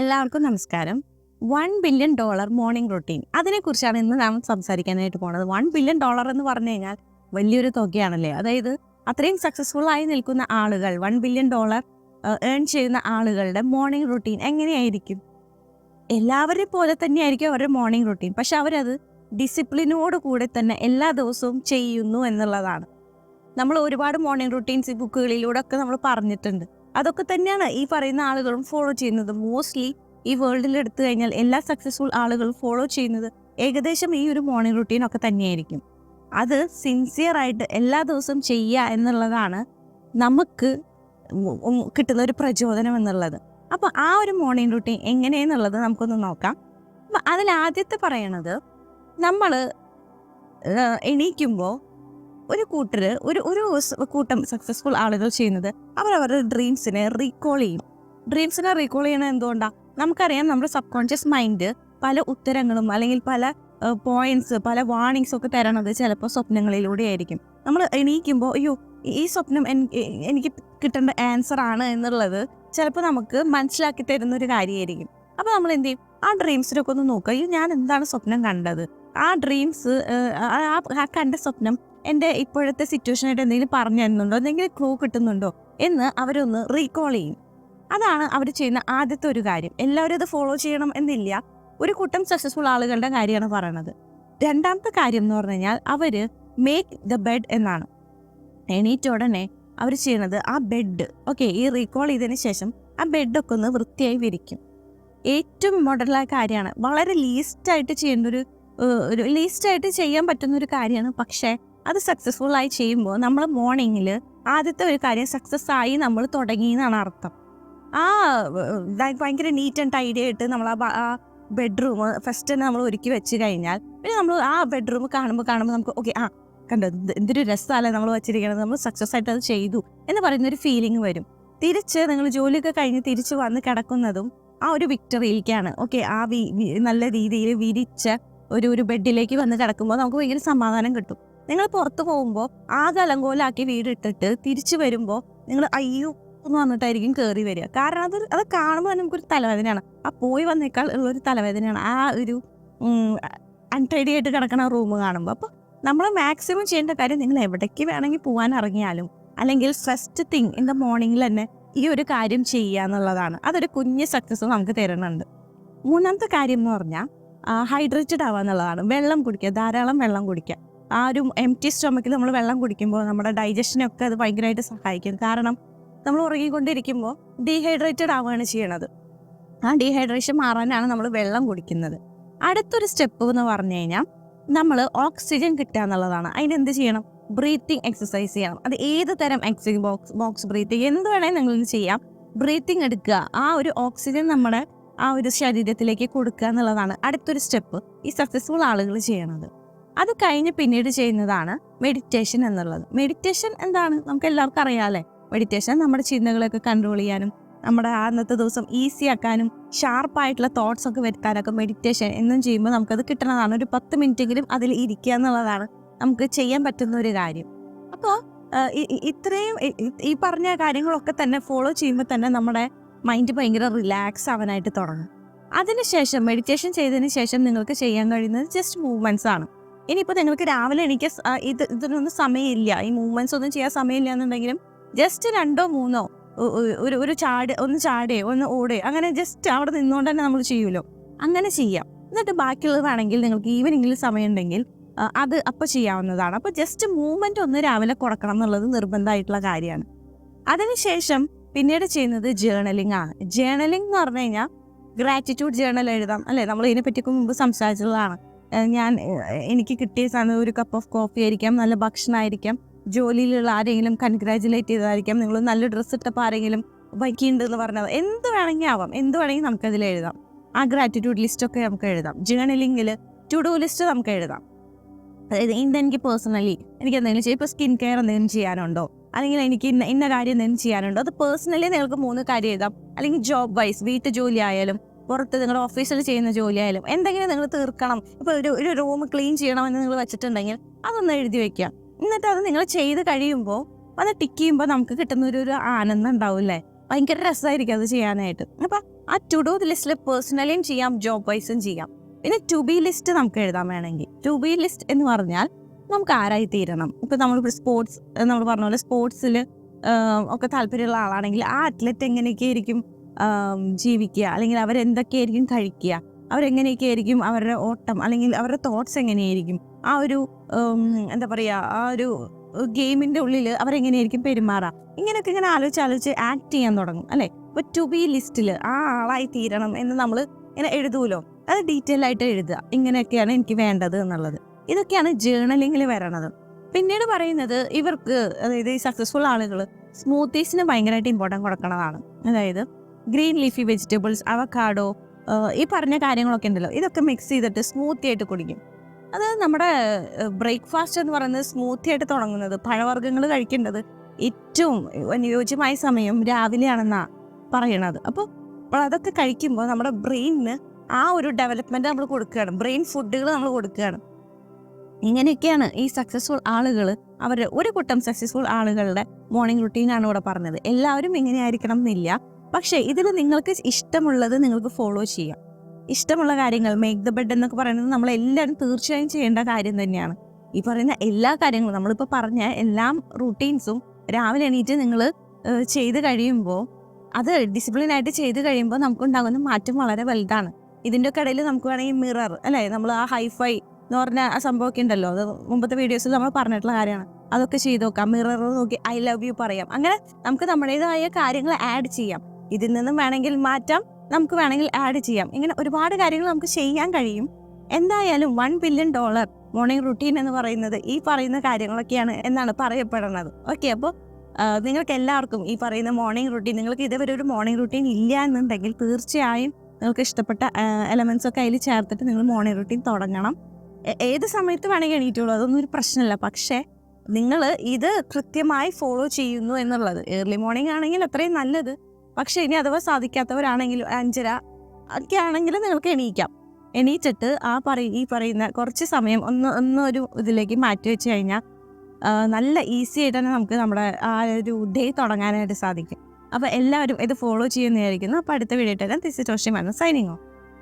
എല്ലാവർക്കും നമസ്കാരം. One billion dollar morning routine അതിനെക്കുറിച്ചാണ് ഇന്ന് നാം സംസാരിക്കാനായിട്ട് പോണത്. വൺ ബില്യൺ ഡോളർ എന്ന് പറഞ്ഞു കഴിഞ്ഞാൽ വലിയൊരു തുകയാണല്ലേ? അതായത് അത്രയും സക്സസ്ഫുൾ ആയി നിൽക്കുന്ന ആളുകൾ വൺ ബില്യൺ ഡോളർ ഏൺ ചെയ്യുന്ന ആളുകളുടെ മോർണിംഗ് റൊട്ടീൻ എങ്ങനെയായിരിക്കും? എല്ലാവരെയും പോലെ തന്നെയായിരിക്കും അവരുടെ മോർണിംഗ് റൊട്ടീൻ പക്ഷെ അവരത് ഡിസിപ്ലിനോട് കൂടെ തന്നെ എല്ലാ ദിവസവും ചെയ്യുന്നു എന്നുള്ളതാണ്. നമ്മൾ ഒരുപാട് മോർണിംഗ് റൊട്ടീൻസ് ബുക്കുകളിലൂടെ ഒക്കെ നമ്മൾ പറഞ്ഞിട്ടുണ്ട്. അതൊക്കെ തന്നെയാണ് ഈ പറയുന്ന ആളുകളും ഫോളോ ചെയ്യുന്നത്. മോസ്റ്റ്ലി ഈ വേൾഡിൽ എടുത്തു കഴിഞ്ഞാൽ എല്ലാ സക്സസ്ഫുൾ ആളുകളും ഫോളോ ചെയ്യുന്നത് ഏകദേശം ഈ ഒരു മോർണിംഗ് റുട്ടീൻ ഒക്കെ തന്നെയായിരിക്കും. അത് സിൻസിയർ ആയിട്ട് എല്ലാ ദിവസവും ചെയ്യുക എന്നുള്ളതാണ് നമുക്ക് കിട്ടുന്ന ഒരു പ്രചോദനം എന്നുള്ളത്. അപ്പോൾ ആ ഒരു മോർണിംഗ് റുട്ടീൻ എങ്ങനെയെന്നുള്ളത് നമുക്കൊന്ന് നോക്കാം. അപ്പം അതിൽ ആദ്യത്തെ പറയണത് നമ്മൾ എണീക്കുമ്പോൾ ഒരു കൂട്ടർ ഒരു ഒരു കൂട്ടം സക്സസ്ഫുൾ ആളുകൾ ചെയ്യുന്നത് അവർ അവരുടെ ഡ്രീംസിനെ റീകോൾ ചെയ്യും. ഡ്രീംസിനെ റീകോൾ ചെയ്യണത് എന്തുകൊണ്ടാണ് നമുക്കറിയാം നമ്മുടെ സബ് കോൺഷ്യസ് മൈൻഡ് പല ഉത്തരങ്ങളും അല്ലെങ്കിൽ പല പോയിന്റ്സ് പല വാർണിങ്സ് ഒക്കെ തരണത് ചിലപ്പോൾ സ്വപ്നങ്ങളിലൂടെ ആയിരിക്കും. നമ്മൾ എണീക്കുമ്പോൾ അയ്യോ ഈ സ്വപ്നം എനിക്ക് കിട്ടേണ്ട ആൻസർ ആണ് എന്നുള്ളത് ചിലപ്പോൾ നമുക്ക് മനസ്സിലാക്കി തരുന്ന ഒരു കാര്യമായിരിക്കും അപ്പോൾ നമ്മൾ എന്ത് ചെയ്യും? ആ ഡ്രീംസിനൊക്കെ ഒന്ന് നോക്കുക. അയ്യോ ഞാൻ എന്താണ് സ്വപ്നം കണ്ടത്? ആ ഡ്രീംസ് ആ കണ്ട സ്വപ്നം എന്റെ ഇപ്പോഴത്തെ സിറ്റുവേഷനായിട്ട് എന്തെങ്കിലും പറഞ്ഞു തരുന്നുണ്ടോ? എന്തെങ്കിലും ക്ലൂ കിട്ടുന്നുണ്ടോ? എന്ന് അവരൊന്ന് റീകോൾ ചെയ്യും. അതാണ് അവർ ചെയ്യുന്ന ആദ്യത്തെ ഒരു കാര്യം. എല്ലാവരും അത് ഫോളോ ചെയ്യണം എന്നില്ല. ഒരു കൂട്ടം സക്സസ്ഫുൾ ആളുകളുടെ കാര്യമാണ് പറയണത്. രണ്ടാമത്തെ കാര്യം എന്ന് പറഞ്ഞു കഴിഞ്ഞാൽ അവർ മേക്ക് ദ ബെഡ് എന്നാണ്. എണീറ്റ ഉടനെ അവർ ചെയ്യണത് ആ ബെഡ് ഓക്കെ ഈ റീകോൾ ചെയ്തതിന് ശേഷം ആ ബെഡൊക്കെ ഒന്ന് വൃത്തിയായി വിരിക്കും. ഏറ്റവും മോഡലായ കാര്യമാണ്. വളരെ ലീസ്റ്റായിട്ട് ചെയ്യേണ്ട ഒരു ലീസ്റ്റായിട്ട് ചെയ്യാൻ പറ്റുന്ന ഒരു കാര്യമാണ്. പക്ഷേ അത് സക്സസ്ഫുൾ ആയി ചെയ്യുമ്പോൾ നമ്മൾ മോർണിംഗിൽ ആദ്യത്തെ ഒരു കാര്യം സക്സസ് ആയി നമ്മൾ തുടങ്ങി എന്നാണ് അർത്ഥം. ആ ഭയങ്കര നീറ്റ് ആൻഡ് ടൈഡി ആയിട്ട് നമ്മൾ ആ ബെഡ്റൂം ഫസ്റ്റ് തന്നെ നമ്മൾ ഒരുക്കി വെച്ച് കഴിഞ്ഞാൽ പിന്നെ നമ്മൾ ആ ബെഡ്റൂം കാണുമ്പോൾ കാണുമ്പോൾ നമുക്ക് ഓക്കെ ആ കണ്ടോ എന്തൊരു രസമല്ലേ നമ്മൾ വെച്ചിരിക്കുന്നത് നമ്മൾ സക്സസ് ആയിട്ട് അത് ചെയ്തു എന്ന് പറയുന്ന ഒരു ഫീലിംഗ് വരും. തിരിച്ച് നിങ്ങൾ ജോലിയൊക്കെ കഴിഞ്ഞ് തിരിച്ച് വന്ന് കിടക്കുന്നതും ആ ഒരു വിക്ടറിയിലേക്കാണ് ഓക്കെ ആ നല്ല രീതിയിൽ വിരിച്ച ഒരു ഒരു ബെഡിലേക്ക് വന്ന് കിടക്കുമ്പോൾ നമുക്ക് ഭയങ്കര സമാധാനം കിട്ടും. നിങ്ങൾ പുറത്തു പോകുമ്പോൾ ആകെ അലങ്കോലാക്കി വീടിട്ടിട്ട് തിരിച്ചു വരുമ്പോൾ നിങ്ങൾ അയ്യോ എന്ന് പറഞ്ഞിട്ടായിരിക്കും കയറി വരിക. കാരണം അത് അത് കാണുമ്പോൾ തന്നെ നമുക്കൊരു തലവേദനയാണ്. ആ പോയി വന്നേക്കാൾ ഉള്ളൊരു തലവേദനയാണ്. ആ ഒരു അൺടൈഡി ആയിട്ട് കിടക്കുന്ന റൂം കാണുമ്പോൾ അപ്പോൾ നമ്മൾ മാക്സിമം ചെയ്യേണ്ട കാര്യം നിങ്ങൾ എവിടേക്ക് വേണമെങ്കിൽ പോകാൻ ഇറങ്ങിയാലും അല്ലെങ്കിൽ ഫസ്റ്റ് തിങ് ഇൻ ദ മോർണിംഗിൽ തന്നെ ഈ ഒരു കാര്യം ചെയ്യുക എന്നുള്ളതാണ്. അതൊരു കുഞ്ഞ് സക്സസ് നമുക്ക് തരുന്നുണ്ട്. മൂന്നാമത്തെ കാര്യം എന്ന് പറഞ്ഞാൽ ഹൈഡ്രേറ്റഡ് ആവുക എന്നുള്ളതാണ്. വെള്ളം കുടിക്കുക ധാരാളം വെള്ളം കുടിക്കുക. ആ ഒരു എം ടി സ്റ്റൊമക്കിൽ നമ്മൾ വെള്ളം കുടിക്കുമ്പോൾ നമ്മുടെ ഡൈജഷനൊക്കെ അത് ഭയങ്കരമായിട്ട് സഹായിക്കും. കാരണം നമ്മൾ ഉറങ്ങിക്കൊണ്ടിരിക്കുമ്പോൾ ഡീഹൈഡ്രേറ്റഡ് ആവുകയാണ് ചെയ്യണത്. ആ ഡീഹൈഡ്രേഷൻ മാറാനാണ് നമ്മൾ വെള്ളം കുടിക്കുന്നത്. അടുത്തൊരു സ്റ്റെപ്പ് എന്ന് പറഞ്ഞു കഴിഞ്ഞാൽ നമ്മൾ ഓക്സിജൻ കിട്ടുക എന്നുള്ളതാണ്. അതിനെന്ത് ചെയ്യണം? ബ്രീത്തിങ് എക്സസൈസ് ചെയ്യണം. അത് ഏത് തരം എക്സിജൻ ബോക്സ് ബോക്സ് ബ്രീത്തിങ് എന്ത് വേണമെങ്കിൽ നിങ്ങൾ ചെയ്യാം. ബ്രീത്തിങ് എടുക്കുക. ആ ഒരു ഓക്സിജൻ നമ്മുടെ ആ ഒരു ശരീരത്തിലേക്ക് കൊടുക്കുക എന്നുള്ളതാണ് അടുത്തൊരു സ്റ്റെപ്പ് ഈ സക്സസ്ഫുൾ ആളുകൾ ചെയ്യണത്. അത് കഴിഞ്ഞ് പിന്നീട് ചെയ്യുന്നതാണ് മെഡിറ്റേഷൻ എന്നുള്ളത്. മെഡിറ്റേഷൻ എന്താണ്? നമുക്ക് എല്ലാവർക്കും അറിയാമല്ലേ മെഡിറ്റേഷൻ നമ്മുടെ ചിന്തകളൊക്കെ കൺട്രോൾ ചെയ്യാനും നമ്മുടെ അന്നത്തെ ദിവസം ഈസി ആക്കാനും ഷാർപ്പായിട്ടുള്ള തോട്ട്സ് ഒക്കെ വരുത്താനൊക്കെ മെഡിറ്റേഷൻ എന്നും ചെയ്യുമ്പോൾ നമുക്കത് കിട്ടണതാണ്. ഒരു പത്ത് മിനിറ്റെങ്കിലും അതിൽ ഇരിക്കുക എന്നുള്ളതാണ് നമുക്ക് ചെയ്യാൻ പറ്റുന്ന ഒരു കാര്യം. അപ്പോൾ ഇത്രയും ഈ പറഞ്ഞ കാര്യങ്ങളൊക്കെ തന്നെ ഫോളോ ചെയ്യുമ്പോൾ തന്നെ നമ്മുടെ മൈൻഡ് ഭയങ്കര റിലാക്സ് ആവാനായിട്ട് തുടങ്ങും. അതിനുശേഷം മെഡിറ്റേഷൻ ചെയ്തതിന് ശേഷം നിങ്ങൾക്ക് ചെയ്യാൻ കഴിയുന്നത് ജസ്റ്റ് മൂവ്മെന്റ്സ് ആണ്. ഇനിയിപ്പോൾ നിങ്ങൾക്ക് രാവിലെ എനിക്ക് ഇത് ഇതിനൊന്നും സമയമില്ല. ഈ മൂവ്മെന്റ്സ് ഒന്നും ചെയ്യാൻ സമയമില്ല എന്നുണ്ടെങ്കിലും ജസ്റ്റ് രണ്ടോ മൂന്നോ ഒരു ഒരു ചാട് ഒന്ന് ചാടേ ഒന്ന് ഓടേ അങ്ങനെ ജസ്റ്റ് അവിടെ നിന്നുകൊണ്ട് തന്നെ നമ്മൾ ചെയ്യുമല്ലോ. അങ്ങനെ ചെയ്യാം. എന്നിട്ട് ബാക്കിയുള്ളതാണെങ്കിൽ നിങ്ങൾക്ക് ഈവനിങ്ങിൽ സമയമുണ്ടെങ്കിൽ അത് അപ്പോൾ ചെയ്യാവുന്നതാണ്. അപ്പോൾ ജസ്റ്റ് മൂവ്മെന്റ് ഒന്ന് രാവിലെ കുറക്കണം എന്നുള്ളത് നിർബന്ധമായിട്ടുള്ള കാര്യമാണ്. അതിനുശേഷം പിന്നീട് ചെയ്യുന്നത് ജേണലിംഗ് ആണ്. ജേണലിംഗ് എന്ന് പറഞ്ഞു കഴിഞ്ഞാൽ ഗ്രാറ്റിറ്റ്യൂഡ് ജേണൽ എഴുതാം. അല്ലേ? നമ്മൾ ഇതിനെപ്പറ്റിയൊക്കെ മുമ്പ് സംസാരിച്ചതാണ്. ഞാൻ എനിക്ക് കിട്ടിയ സാധനം ഒരു കപ്പ് ഓഫ് കോഫി ആയിരിക്കാം നല്ല ഭക്ഷണമായിരിക്കാം. ജോലിയിലുള്ള ആരെങ്കിലും കൺഗ്രാജുലേറ്റ് ചെയ്തതായിരിക്കാം. നിങ്ങൾ നല്ല ഡ്രസ്സ് ഇട്ടപ്പോൾ ആരെങ്കിലും ബൈക്കുണ്ട് എന്ന് പറഞ്ഞത്. എന്ത് വേണമെങ്കിൽ ആവാം. എന്ത് വേണമെങ്കിൽ നമുക്കതിൽ എഴുതാം. ആ ഗ്രാറ്റിറ്റ്യൂഡ് ലിസ്റ്റൊക്കെ നമുക്ക് എഴുതാം. ജേർണലിംഗിൽ ടു ഡു ലിസ്റ്റ് നമുക്ക് എഴുതാം. അതായത് ഇന്ന് എനിക്ക് പേഴ്സണലി എനിക്ക് എന്തെങ്കിലും ചെയ്യും. ഇപ്പോൾ സ്കിൻ കെയർ എന്തെങ്കിലും ചെയ്യാനുണ്ടോ? അല്ലെങ്കിൽ എനിക്ക് ഇന്ന ഇന്ന കാര്യം എന്തെങ്കിലും ചെയ്യാനുണ്ടോ? അത് പേഴ്സണലി നിങ്ങൾക്ക് മൂന്ന് കാര്യം എഴുതാം. അല്ലെങ്കിൽ ജോബ് വൈസ് വീട്ടു ജോലി ആയാലും പുറത്ത് നിങ്ങളുടെ ഓഫീസിൽ ചെയ്യുന്ന ജോലിയായാലും എന്തെങ്കിലും നിങ്ങൾ തീർക്കണം. ഇപ്പോൾ ഒരു ഒരു റൂം ക്ലീൻ ചെയ്യണമെന്ന് നിങ്ങൾ വെച്ചിട്ടുണ്ടെങ്കിൽ അതൊന്ന് എഴുതി വെക്കുക. എന്നിട്ട് അത് നിങ്ങൾ ചെയ്ത് കഴിയുമ്പോൾ അത് ടിക്ക് ചെയ്യുമ്പോൾ നമുക്ക് കിട്ടുന്ന ഒരു ഒരു ആനന്ദം ഉണ്ടാവും അല്ലേ? ഭയങ്കര രസമായിരിക്കും അത് ചെയ്യാനായിട്ട്. അപ്പം ആ ടു ഡു ലിസ്റ്റിൽ പേഴ്സണലിയും ചെയ്യാം ജോബ് വൈസും ചെയ്യാം. പിന്നെ ടു ബി ലിസ്റ്റ് നമുക്ക് എഴുതാൻ വേണമെങ്കിൽ. ടു ബി ലിസ്റ്റ് എന്ന് പറഞ്ഞാൽ നമുക്ക് ആരായി തീരണം. ഇപ്പം നമ്മൾ സ്പോർട്സ് നമ്മൾ പറഞ്ഞ പോലെ സ്പോർട്സിൽ ഒക്കെ താല്പര്യമുള്ള ആളാണെങ്കിൽ ആ അത്ലറ്റ് എങ്ങനെയൊക്കെ ആയിരിക്കും? ജീവിക്കുക. അല്ലെങ്കിൽ അവരെന്തൊക്കെയായിരിക്കും കഴിക്കുക. അവരെങ്ങനെയൊക്കെ ആയിരിക്കും അവരുടെ ഓട്ടം. അല്ലെങ്കിൽ അവരുടെ തോട്ട്സ് എങ്ങനെയായിരിക്കും. ആ ഒരു എന്താ പറയുക ആ ഒരു ഗെയിമിന്റെ ഉള്ളിൽ അവരെങ്ങനെയായിരിക്കും പെരുമാറുക. ഇങ്ങനെയൊക്കെ ഇങ്ങനെ ആലോചിച്ച് ആലോചിച്ച് ആക്ട് ചെയ്യാൻ തുടങ്ങും അല്ലേ? ഇപ്പോൾ ടു ബി ലിസ്റ്റിൽ ആ ആളായി തീരണം എന്ന് നമ്മൾ ഇങ്ങനെ എഴുതുമല്ലോ അത് ഡീറ്റെയിൽ ആയിട്ട് എഴുതുക. ഇങ്ങനെയൊക്കെയാണ് എനിക്ക് വേണ്ടത് എന്നുള്ളത്. ഇതൊക്കെയാണ് ജേർണലിങ്ങിൽ വരണത്. പിന്നീട് പറയുന്നത് ഇവർക്ക് അതായത് ഈ സക്സസ്ഫുൾ ആളുകൾ സ്മൂത്തീസിന് ഭയങ്കരമായിട്ട് ഇമ്പോർട്ടന്റ് കൊടുക്കണതാണ്. അതായത് ഗ്രീൻ ലീഫി വെജിറ്റബിൾസ് അവക്കാഡോ ഈ പറഞ്ഞ കാര്യങ്ങളൊക്കെ ഉണ്ടല്ലോ. ഇതൊക്കെ മിക്സ് ചെയ്തിട്ട് സ്മൂത്തി ആയിട്ട് കുടിക്കും. അത് നമ്മുടെ ബ്രേക്ക്ഫാസ്റ്റ് എന്ന് പറയുന്നത് സ്മൂത്തി ആയിട്ട് തുടങ്ങുന്നത് പഴവർഗങ്ങൾ കഴിക്കേണ്ടത് ഏറ്റവും അനുയോജ്യമായ സമയം രാവിലെയാണെന്നാണ് പറയണത്. അപ്പോൾ അതൊക്കെ കഴിക്കുമ്പോൾ നമ്മുടെ ബ്രെയിനിന് ആ ഒരു ഡെവലപ്മെന്റ് നമ്മൾ കൊടുക്കുകയാണ്. ബ്രെയിൻ ഫുഡുകൾ നമ്മൾ കൊടുക്കുകയാണ്. ഇങ്ങനെയൊക്കെയാണ് ഈ സക്സസ്ഫുൾ ആളുകൾ അവരുടെ ഒരു കൂട്ടം സക്സസ്ഫുൾ ആളുകളുടെ മോർണിംഗ് റുട്ടീനാണ് ഇവിടെ പറഞ്ഞത്. എല്ലാവരും ഇങ്ങനെ ആയിരിക്കണം എന്നില്ല. പക്ഷേ ഇതിൽ നിങ്ങൾക്ക് ഇഷ്ടമുള്ളത് നിങ്ങൾക്ക് ഫോളോ ചെയ്യാം. ഇഷ്ടമുള്ള കാര്യങ്ങൾ മേക്ക് ദ ബെഡ് എന്നൊക്കെ പറയുന്നത് നമ്മൾ എല്ലാവരും തീർച്ചയായും ചെയ്യേണ്ട കാര്യം തന്നെയാണ്. ഈ പറയുന്ന എല്ലാ കാര്യങ്ങളും നമ്മളിപ്പോൾ പറഞ്ഞ എല്ലാ റൂട്ടീൻസും രാവിലെ എണീറ്റ് നിങ്ങൾ ചെയ്ത് കഴിയുമ്പോൾ അത് ഡിസിപ്ലിൻ ആയിട്ട് ചെയ്ത് കഴിയുമ്പോൾ നമുക്കുണ്ടാകുന്ന മാറ്റം വളരെ വലുതാണ്. ഇതിന്റെ ഒക്കെ ഇടയിൽ നമുക്ക് വേണമെങ്കിൽ മിറർ അല്ലേ? നമ്മൾ ആ ഹൈഫൈ എന്ന് പറഞ്ഞ ആ സംഭവമൊക്കെ ഉണ്ടല്ലോ? അത് മുമ്പത്തെ വീഡിയോസിൽ നമ്മൾ പറഞ്ഞിട്ടുള്ള കാര്യമാണ്. അതൊക്കെ ചെയ്ത് നോക്കാം. മിറർ നോക്കി ഐ ലവ് യു പറയാം. അങ്ങനെ നമുക്ക് നമ്മുടേതായ കാര്യങ്ങൾ ആഡ് ചെയ്യാം. ഇതിൽ നിന്നും വേണമെങ്കിൽ മാറ്റാം നമുക്ക് വേണമെങ്കിൽ ആഡ് ചെയ്യാം. ഇങ്ങനെ ഒരുപാട് കാര്യങ്ങൾ നമുക്ക് ചെയ്യാൻ കഴിയും. എന്തായാലും one billion dollar morning routine എന്ന് പറയുന്നത് ഈ പറയുന്ന കാര്യങ്ങളൊക്കെയാണ് എന്നാണ് പറയപ്പെടുന്നത്. ഓക്കെ അപ്പോൾ നിങ്ങൾക്ക് എല്ലാവർക്കും ഈ പറയുന്ന മോർണിംഗ് റുട്ടീൻ നിങ്ങൾക്ക് ഇതുവരെ ഒരു മോർണിംഗ് റുട്ടീൻ ഇല്ല എന്നുണ്ടെങ്കിൽ തീർച്ചയായും നിങ്ങൾക്ക് ഇഷ്ടപ്പെട്ട എലമെൻസ് ഒക്കെ അതിൽ ചേർത്തിട്ട് നിങ്ങൾ മോർണിംഗ് റുട്ടീൻ തുടങ്ങണം. ഏത് സമയത്ത് വേണമെങ്കിൽ എണീറ്റുള്ളൂ അതൊന്നും ഒരു പ്രശ്നമില്ല. പക്ഷേ നിങ്ങൾ ഇത് കൃത്യമായി ഫോളോ ചെയ്യുന്നു എന്നുള്ളത്. ഏർലി മോർണിംഗ് ആണെങ്കിൽ അത്രയും നല്ലത്. പക്ഷേ ഇനി അഥവാ സാധിക്കാത്തവരാണെങ്കിൽ അഞ്ചര ഒക്കെ ആണെങ്കിൽ നിങ്ങൾക്ക് എണീക്കാം. എണീറ്റിട്ട് ആ പറയ ഈ പറയുന്ന കുറച്ച് സമയം ഒന്ന് ഒന്ന് ഒരു ഇതിലേക്ക് മാറ്റി വെച്ച് കഴിഞ്ഞാൽ നല്ല ഈസി ആയിട്ട് തന്നെ നമുക്ക് നമ്മുടെ ആ ഒരു ഡേ തുടങ്ങാനായിട്ട് സാധിക്കും. അപ്പോൾ എല്ലാവരും ഇത് ഫോളോ ചെയ്യുന്നതായിരിക്കുന്നു. അപ്പോൾ അടുത്ത വീഡിയോ ഇട്ടാൽ ദിസ് ടോഷി സൈനിങ് ഓഫ്